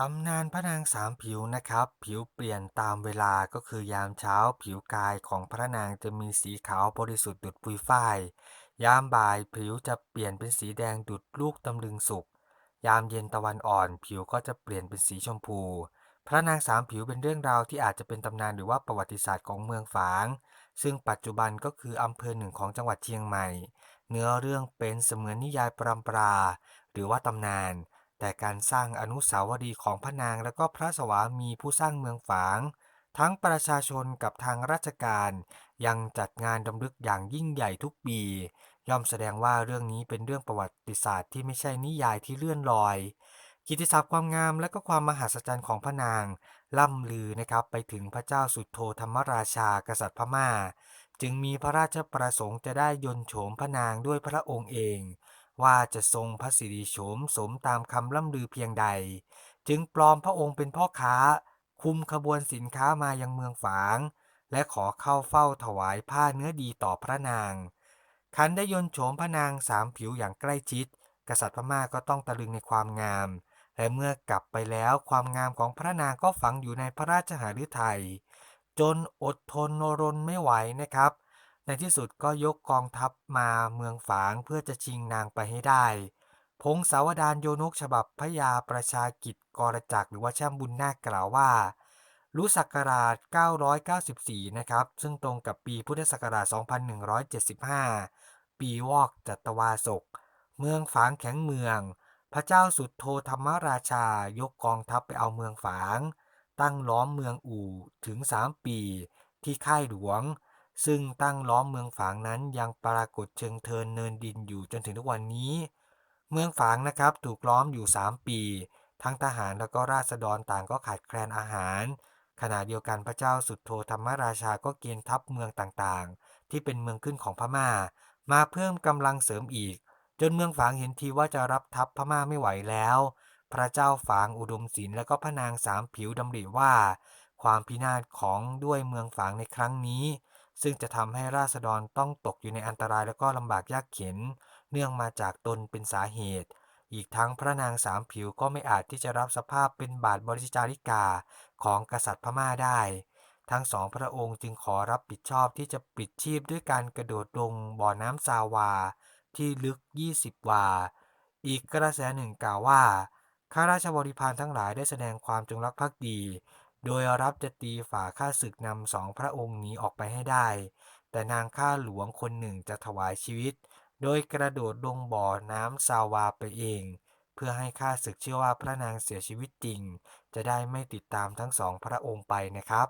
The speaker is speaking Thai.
ตำนานพระนางสามผิวนะครับ ผิวเปลี่ยนตามเวลาก็คือยามเช้า ผิวกายของพระนางจะมีสีขาวบริสุทธิ์ดุจปุยฝ้าย ยามบ่ายผิวจะเปลี่ยนเป็นสีแดงดุจลูกตำลึงสุก ยามเย็นตะวันอ่อน ผิวก็จะเปลี่ยนเป็นสีชมพู พระนางสามผิวเป็นเรื่องราวที่อาจจะเป็นตำนานหรือว่าประวัติศาสตร์ของเมืองฝาง ซึ่งปัจจุบันก็คืออำเภอหนึ่งของจังหวัดเชียงใหม่ เนื้อเรื่องเป็นเสมือนนิยายปรำปรา หรือว่าตำนาน แต่การสร้างอนุสาวรีย์ของพระนางและก็พระสวามีผู้สร้างเมืองฝาง ทั้งประชาชนกับทางราชการ ยังจัดงานดำลึกอย่างยิ่งใหญ่ทุกปี ย่อมแสดงว่าเรื่องนี้เป็นเรื่องประวัติศาสตร์ที่ไม่ใช่นิยายที่เลื่อนลอย กิติศัพท์ความงามและก็ความมหัศจรรย์ของพระนาง ล่ำลือนะครับไปถึงพระเจ้าสุดโทธรรมราชากษัตริย์พม่า จึงมีพระราชประสงค์จะได้ยนโฉมพระนางด้วยพระองค์เอง ว่าจะทรงพระสิริโฉมสมตามคำล่ำลือเพียงใด จึงปลอมพระองค์เป็นพ่อค้า คุมขบวนสินค้ามายังเมืองฝาง และขอเข้าเฝ้าถวายผ้าเนื้อดีต่อพระนางคันได้ยนโฉมพระนางสามผิวอย่างใกล้ชิด กษัตริย์พม่าก็ต้องตะลึงในความงาม และเมื่อกลับไปแล้วความงามของพระนางก็ฝังอยู่ในพระราชหฤทัยจนอดทนรนไม่ไหวนะครับ ในที่สุดก็ยกกองทัพมาเมืองฝางเพื่อจะชิงนางไปให้ได้ พงศาวดารโยนกฉบับพระยาประชากิจกรจักรหรือว่าช่างบุญนาคกล่าวว่า รู้ศักราช 994 นะครับ ซึ่งตรงกับปีพุทธศักราช 2175 ปีวอกจัตวาศก เมืองฝางแข็งเมือง พระเจ้าสุดโทธรรมราชายกกองทัพไปเอาเมืองฝาง ตั้งล้อมเมืองอู่ถึง 3 ปี ที่ค่ายหลวง ซึ่งตั้งล้อมเมืองฝางนั้นยังปรากฏเชิงเทินเนินดินอยู่จนถึงทุกวันนี้ เมืองฝางนะครับถูกล้อมอยู่ 3 ปี ทั้งทหารแล้วก็ราษฎรต่างก็ขาดแคลนอาหาร ขณะเดียวกันพระเจ้าสุดโทธรรมราชาก็เกณฑ์ทัพเมืองต่างๆ ที่เป็นเมืองขึ้นของพม่า มาเพิ่มกำลังเสริมอีก จนเมืองฝางเห็นทีว่าจะรับทัพพม่าไม่ไหวแล้ว พระเจ้าฝางอุดมศิลป์และก็พระนางสามผิวดำริว่า ความพินาศของด้วยเมืองฝางในครั้งนี้ ซึ่งจะทำให้ราษฎรต้องตกอยู่ในอันตรายและก็ลำบากยากเข็น เนื่องมาจากตนเป็นสาเหตุ อีกทั้งพระนางสามผิวก็ไม่อาจที่จะรับสภาพเป็นบาทบริจาริกาของกษัตริย์พม่าได้ ทั้งสองพระองค์จึงขอรับผิดชอบที่จะปิดชีพด้วยการกระโดดลงบ่อน้ำซาวา ที่ลึก 20 วา อีกกระแสหนึ่งกล่าวว่าข้าราชบริพารทั้งหลายได้แสดงความจงรักภักดี โดยรับจะตีฝ่าข้าศึกนำสองพระองค์นี้ออกไปให้ได้ แต่นางข้าหลวงคนหนึ่งจะถวายชีวิต โดยกระโดดลงบ่อน้ำซาวาไปเอง เพื่อให้ข้าศึกเชื่อว่าพระนางเสียชีวิตจริง จะได้ไม่ติดตามทั้งสองพระองค์ไปนะครับ